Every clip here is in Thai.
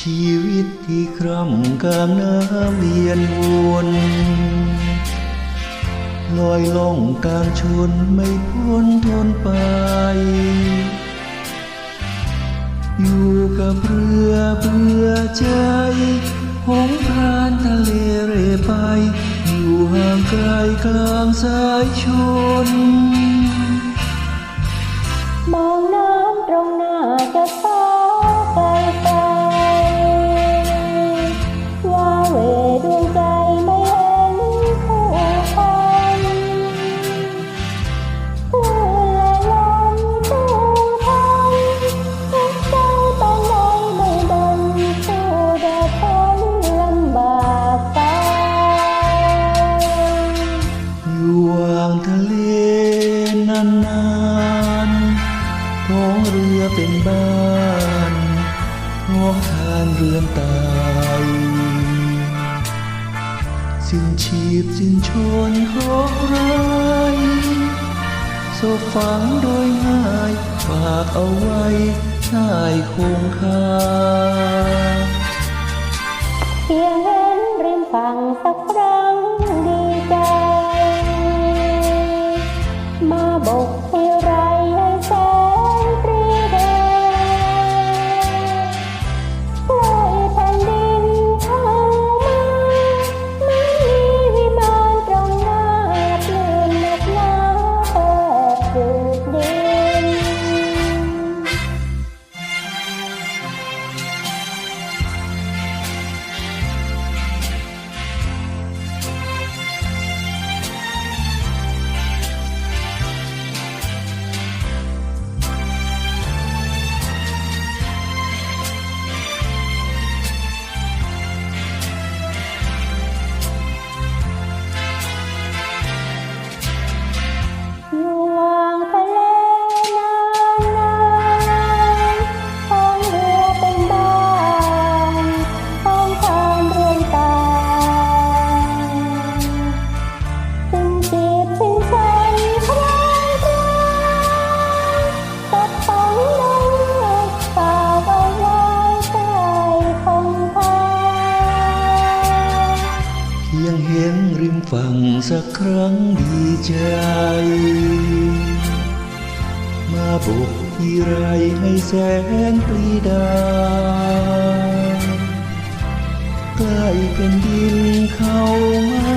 ชีวิตที่คร่ำกลางน้ำเวียนวนลอยล่องกลางชนไม่พ้นทนไป อยู่กับเรือเบื่อใจหงพรานทะเลเร่ไป อยู่ห่างไกลกลางสายชน มองน้ำตรงหน้าจะฟ้า เรือเป็นบ้านงอทานเรือนตายสิ้นชีพสิ้นชนเคราะห์ร้ายโซฝังโดยง่ายฝากเอาไว้ใายคงคา เพียงเห็นริมฝั่งสักครั้งดีใจ มาบุกทีไรให้แสนปรีดาใกล้เป็นดินเข้ามา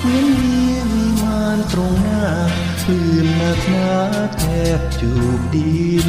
เหมือนมีวิมานตรงหน้าคลื่นหนักหนาแทบจูบดิน